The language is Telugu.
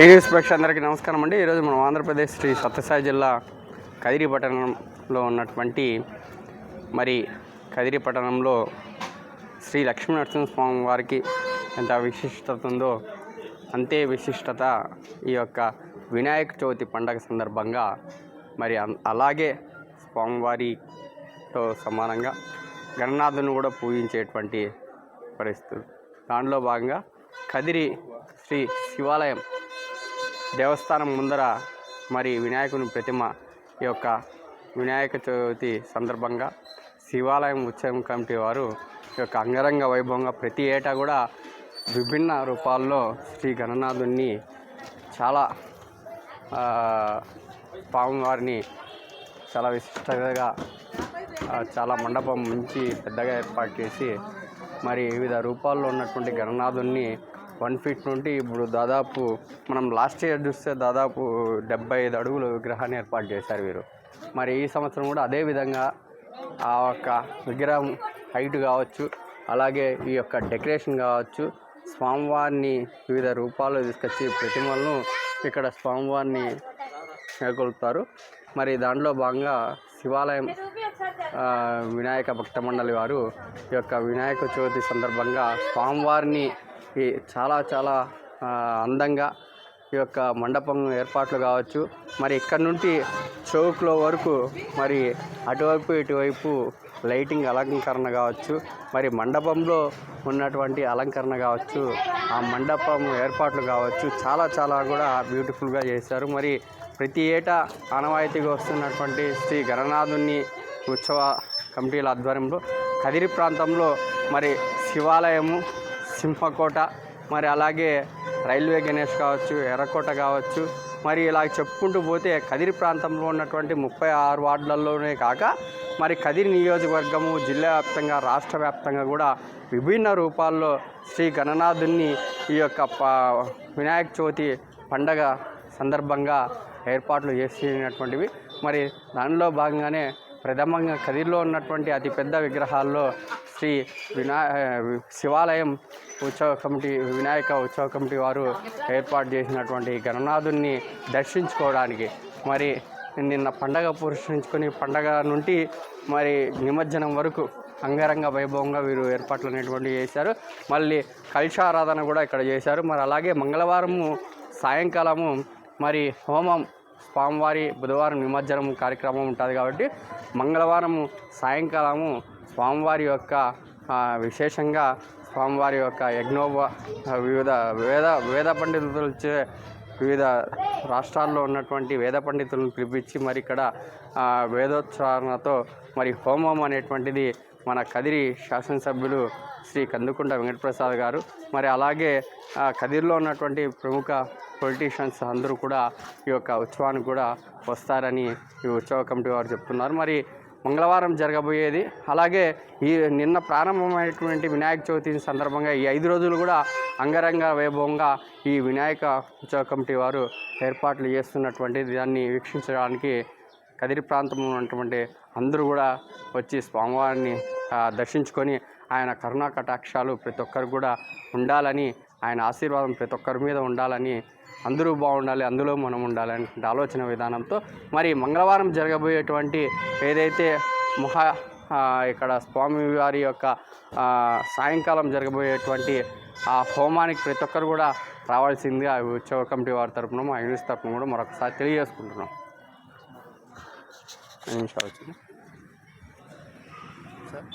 ఏ న్యూస్ అందరికీ నమస్కారం అండి. ఈరోజు మనం ఆంధ్రప్రదేశ్ శ్రీ సత్యసాయి జిల్లా కదిరి పట్టణంలో ఉన్నటువంటి మరి కదిరి పట్టణంలో శ్రీ లక్ష్మీ నరసింహస్వామి వారికి ఎంత విశిష్టత ఉందో అంతే విశిష్టత ఈ యొక్క వినాయక చవితి పండగ సందర్భంగా మరి అలాగే స్వామివారితో సమానంగా గణనాథుని కూడా పూజించేటువంటి పరిస్థితులు. దానిలో భాగంగా కదిరి శ్రీ శివాలయం దేవస్థానం ముందర మరి వినాయకుని ప్రతిమ ఈ యొక్క వినాయక చవితి సందర్భంగా శివాలయం ఉత్సవం కమిటీ వారు ఈ యొక్క అంగరంగ వైభవంగా ప్రతి ఏటా కూడా విభిన్న రూపాల్లో శ్రీ గణనాథుని చాలా స్వామివారిని చాలా విశిష్టంగా చాలా మండపం మంచి పెద్దగా ఏర్పాటు చేసి మరి వివిధ రూపాల్లో ఉన్నటువంటి గణనాథుని వన్ ఫీట్ నుండి ఇప్పుడు దాదాపు మనం లాస్ట్ ఇయర్ చూస్తే దాదాపు డెబ్బై ఐదు అడుగులు విగ్రహాన్ని ఏర్పాటు చేశారు వీరు. మరి ఈ సంవత్సరం కూడా అదే విధంగా ఆ యొక్క విగ్రహం హైట్ కావచ్చు అలాగే ఈ యొక్క డెకరేషన్ కావచ్చు స్వామివారిని వివిధ రూపాల్లో తీసుకొచ్చి ప్రతిమలను ఇక్కడ స్వామివారిని నెలకొల్పుతారు మరి దాంట్లో భాగంగా శివాలయం వినాయక భక్త మండలి వారు ఈ యొక్క వినాయక చవితి సందర్భంగా స్వామివారిని ఈ చాలా చాలా అందంగా ఈ యొక్క మండపం ఏర్పాట్లు కావచ్చు. మరి ఇక్కడ నుండి చౌక్లో వరకు మరి అటువైపు ఇటువైపు లైటింగ్ అలంకరణ కావచ్చు. మరి మండపంలో ఉన్నటువంటి అలంకరణ కావచ్చు. ఆ మండపం ఏర్పాట్లు కావచ్చు. చాలా చాలా కూడా బ్యూటిఫుల్గా చేశారు. మరి ప్రతి ఏటా ఆనవాయితీగా వస్తున్నటువంటి శ్రీ గణనాథుని ఉత్సవ కమిటీల ఆధ్వర్యంలో కదిరి ప్రాంతంలో మరి శివాలయము సింహకోట మరి అలాగే రైల్వే గణేష్ కావచ్చు ఎర్రకోట కావచ్చు మరి ఇలా చెప్పుకుంటూ పోతే కదిరి ప్రాంతంలో ఉన్నటువంటి ముప్పై ఆరు వార్డులలోనే కాక మరి కదిరి నియోజకవర్గము జిల్లా వ్యాప్తంగా రాష్ట్ర వ్యాప్తంగా కూడా విభిన్న రూపాల్లో శ్రీ గణనాథుని ఈ యొక్క వినాయక చవితి పండగ సందర్భంగా ఏర్పాట్లు చేసినటువంటివి. మరి దానిలో భాగంగానే ప్రథమంగా కదిరిలో ఉన్నటువంటి అతిపెద్ద విగ్రహాల్లో శ్రీ వినా శివాలయం ఉత్సవ కమిటీ వినాయక ఉత్సవ కమిటీ వారు ఏర్పాటు చేసినటువంటి గణనాథుని దర్శించుకోవడానికి. మరి నిన్న పండగ పురుషించుకొని పండగ నుండి మరి నిమజ్జనం వరకు అంగరంగ వైభవంగా వీరు ఏర్పాట్లు అనేటువంటివి చేశారు. మళ్ళీ కలశారాధన కూడా ఇక్కడ చేశారు. మరి అలాగే మంగళవారము సాయంకాలము మరి హోమం స్వామివారి బుధవారం నిమజ్జనం కార్యక్రమం ఉంటుంది కాబట్టి మంగళవారము సాయంకాలము స్వామివారి యొక్క విశేషంగా స్వామివారి యొక్క యజ్ఞోప వివిధ వేద వేద పండితులచే వివిధ రాష్ట్రాల్లో ఉన్నటువంటి వేద పండితులను పిలిపించి మరి ఇక్కడ వేదోచ్చారణతో మరి హోమం అనేటువంటిది మన కదిరి శాసనసభ్యులు శ్రీ కందుకుంట వెంకటప్రసాద్ గారు. మరి అలాగే కదిరిలో ఉన్నటువంటి ప్రముఖ పొలిటీషియన్స్ అందరూ కూడా ఈ యొక్క ఉత్సవానికి కూడా వస్తారని ఈ ఉత్సవ కమిటీ వారు చెప్తున్నారు. మరి మంగళవారం జరగబోయేది. అలాగే ఈ నిన్న ప్రారంభమైనటువంటి వినాయక చవితి సందర్భంగా ఈ ఐదు రోజులు కూడా అంగరంగ వైభవంగా ఈ వినాయక ఉత్సవ కమిటీ వారు ఏర్పాట్లు చేస్తున్నటువంటి దాన్ని వీక్షించడానికి కదిరి ప్రాంతంలో ఉన్నటువంటి అందరూ కూడా వచ్చి స్వామివారిని దర్శించుకొని ఆయన కరుణా కటాక్షాలు ప్రతి ఒక్కరు కూడా ఉండాలని ఆయన ఆశీర్వాదం ప్రతి ఒక్కరి మీద ఉండాలని అందరూ బాగుండాలి అందులో మనం ఉండాలని ఆలోచన విధానంతో మరి మంగళవారం జరగబోయేటువంటి ఏదైతే మహా ఇక్కడ స్వామి వారి యొక్క సాయంకాలం జరగబోయేటువంటి ఆ హోమానికి ప్రతి ఒక్కరు కూడా రావాల్సిందిగా ఆ ఉత్సవ కమిటీ వారి తరపున మా యూనిస్ తరఫున కూడా మరొకసారి తెలియజేసుకుంటున్నాం. నిమిషాలు వచ్చింది. సార్